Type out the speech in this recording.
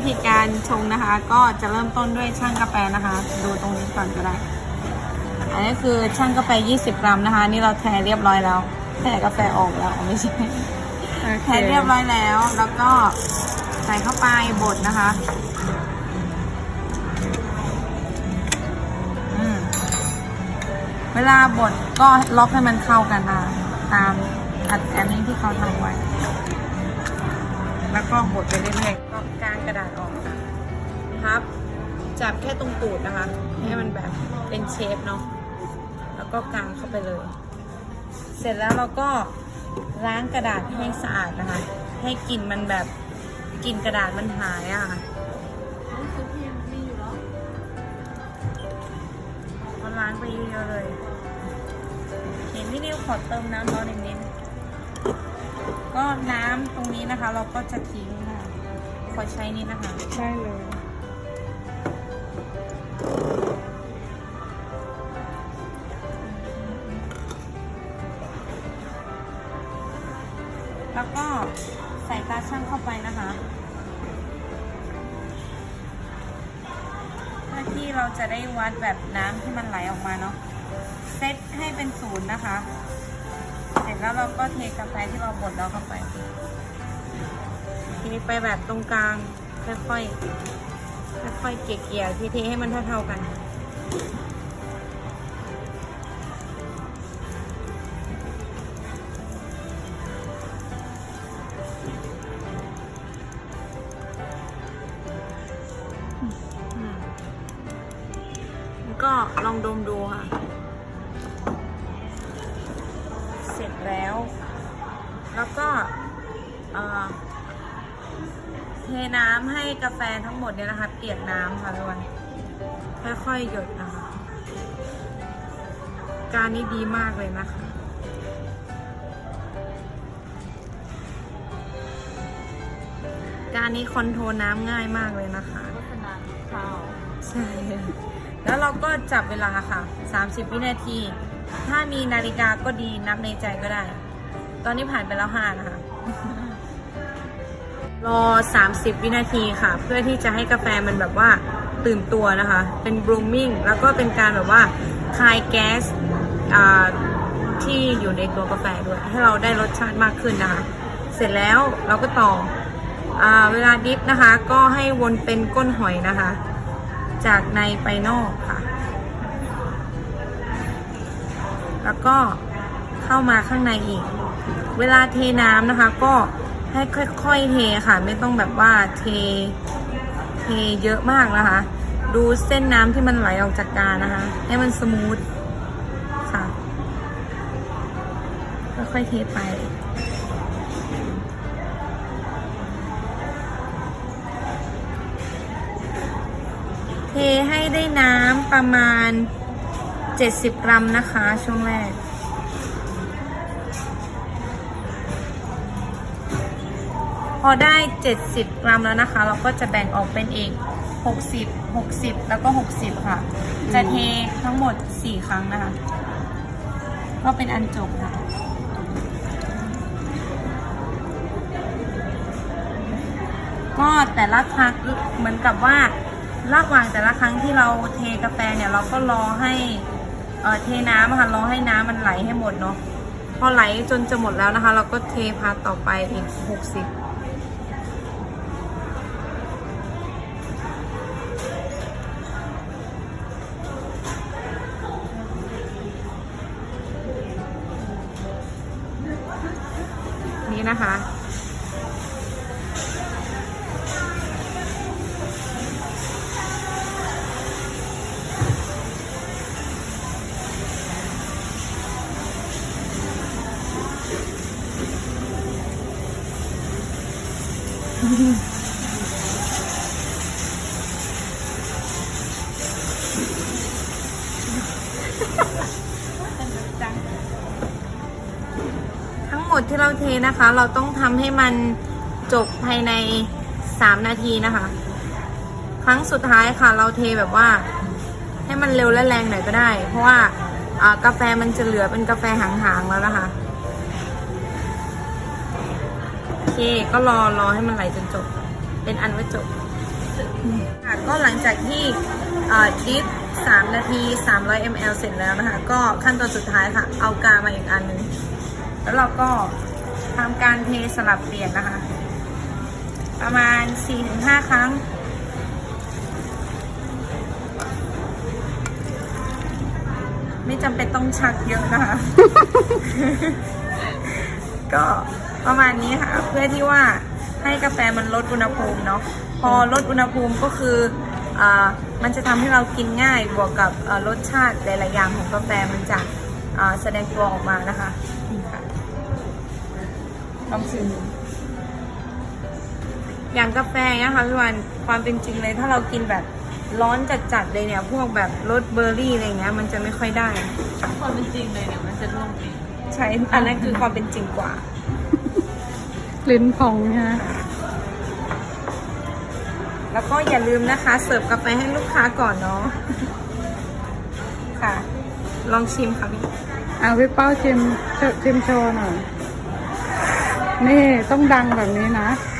วิธีการชงนะคะ ก็จะเริ่มต้นด้วยช่างกาแฟนะคะ ดูตรงนี้ก่อนก็ได้ อันนี้คือช่างกาแฟ 20 กรัมนะคะ นี่เราแทเรียบร้อยแล้ว แทกาแฟออกแล้วไม่ใช่แทเรียบร้อยแล้ว แล้วก็ใส่เข้าไปบดนะคะอืมเวลาบดก็ล็อกให้มันเข้ากันนะตามอัดอันนี้ที่เขาทำไว้ แล้วก็บดไปเรื่อยๆก็กางกระดาษออกค่ะครับจับแค่ตรงตูดนะคะ ให้มันแบบเป็นเชฟเนาะแล้วก็กางเข้าไปเลย เสร็จแล้วเราก็ล้างกระดาษให้สะอาดนะคะ ให้กลิ่นมันแบบกลิ่นกระดาษมันหายอะค่ะก็ล้างไปเยอะเลย เห็นพี่นิวขอเติมน้ำร้อนอีกนิด ก็น้ำตรงนี้นะคะ เราก็จะทิ้งค่ะขอใช้นี่นะคะใช่เลย แล้วก็ใส่ตาช่างเข้าไปนะคะเพื่อที่เราจะได้วัดแบบน้ำที่มันไหลออกมาเนาะเซตให้เป็นศูนย์นะคะเสร็จ แล้วเราก็เทกาแฟที่เราบดเราเข้าไปเทไปแบบตรงกลาง ค่อยๆค่อยๆเกลี่ยๆเทๆให้มันเท่าๆกันก็ลองดมดูค่ะ แล้ว แล้วก็เอ่อเทน้ำให้กาแฟทั้งหมดเนี่ยนะคะ เปียกน้ำค่ะทุกคนค่อยๆหยดนะคะ การนี้ดีมากเลยนะคะการนี้คอนโทรลน้ำง่ายมากเลยนะคะโฆษณาข้าวใช่ แล้วเราก็จับเวลาค่ะ 30 วินาที ถ้ามีนาฬิกาก็ดีนับในใจก็ได้ ตอนนี้ผ่านไปแล้ว5นะคะ รอ 30 วินาทีค่ะ เพื่อที่จะให้กาแฟมันแบบว่าตื่นตัวนะคะ เป็น blooming แล้วก็เป็นการแบบว่าคายแก๊สที่อยู่ในตัวกาแฟด้วย ให้เราได้รสชาติมากขึ้นนะคะ เสร็จแล้วเราก็ต่ออเวลาดิฟนะคะ ก็ให้วนเป็นก้นหอยนะคะ จากในไปนอกค่ะ แล้วก็เข้ามาข้างในอีก เวลาเทน้ำนะคะ ก็ให้ค่อยๆเทค่ะ ไม่ต้องแบบว่าเทเทเยอะมากนะคะ ดูเส้นน้ำที่มันไหลออกจากกานะคะ ให้มันสมูทค่ะค่อยๆเทไปเทให้ได้น้ำประมาณ 70กรัมนะคะ ช่วงแรก พอได้70กรัมแล้วนะคะ เราก็จะแบ่งออกเป็นอีก60 60แล้วก็60ค่ะ จะเททั้งหมด4ครั้งนะคะ ก็เป็นอันจบค่ะก็แต่ละครั้งเหมือนกับว่าระหว่างแต่ละครั้งที่เราเทกาแฟเนี่ยเราก็รอให้ เอ่อเทน้ำอะค่ะรอให้น้ำมันไหลให้หมดเนาะพอไหลจนจะหมดแล้วนะคะ เราก็เทพาต่อไปอีกหกสิบนี่นะคะ ทั้งหมดที่เราเทนะคะ เราต้องทำให้มันจบภายใน3นาทีนะคะ ครั้งสุดท้ายค่ะ เราเทแบบว่า ให้มันเร็วและแรงหน่อยก็ได้ เพราะว่าอ่ากาแฟมันจะเหลือเป็นกาแฟหางๆแล้วนะคะ โอเค ก็รอรอให้มันไหลจนจบ เป็นอันว่าจบค่ะก็หลังจากที่เอ่อดิฟ3 นาที 300 ml เสร็จแล้วนะคะ ก็ขั้นตอนสุดท้ายค่ะ เอากามาอีกอันหนึง แล้วเราก็ทำการเทสลับเปลี่ยนนะคะ ประมาณ 4-5 ครั้งไม่จำเป็นต้องชักเยอะนะคะ ก็ ประมาณนี้ค่ะ เพื่อที่ว่าให้กาแฟมันลดอุณหภูมิเนาะพอลดอุณหภูมิก็คืออามันจะทำให้เรากินง่ายบวกกับอ่ารสชาติหลายๆอย่างของกาแฟมันจะอ่าแสดงตัวออกมานะคะค่ะลองชิมอย่างกาแฟเนี่ยค่ะพี่วันความเป็นจริงเลยถ้าเรากินแบบร้อนจัดๆเลยเนี่ย พวกแบบรสเบอร์รี่อะไรเงี้ยมันจะไม่ค่อยได้ ความเป็นจริงเลยเนี่ยมันจะร่วงเองใช่อันนั้นคือความเป็นจริงกว่า ลิ้นพองฮะแล้วก็อย่าลืมนะคะ เสิร์ฟกาแฟให้ลูกค้าก่อนเนาะ ค่ะ ลองชิมค่ะพี่เอาพี่เป้าชิมชิมโชว์หน่อย นี่ต้องดังแบบนี้นะค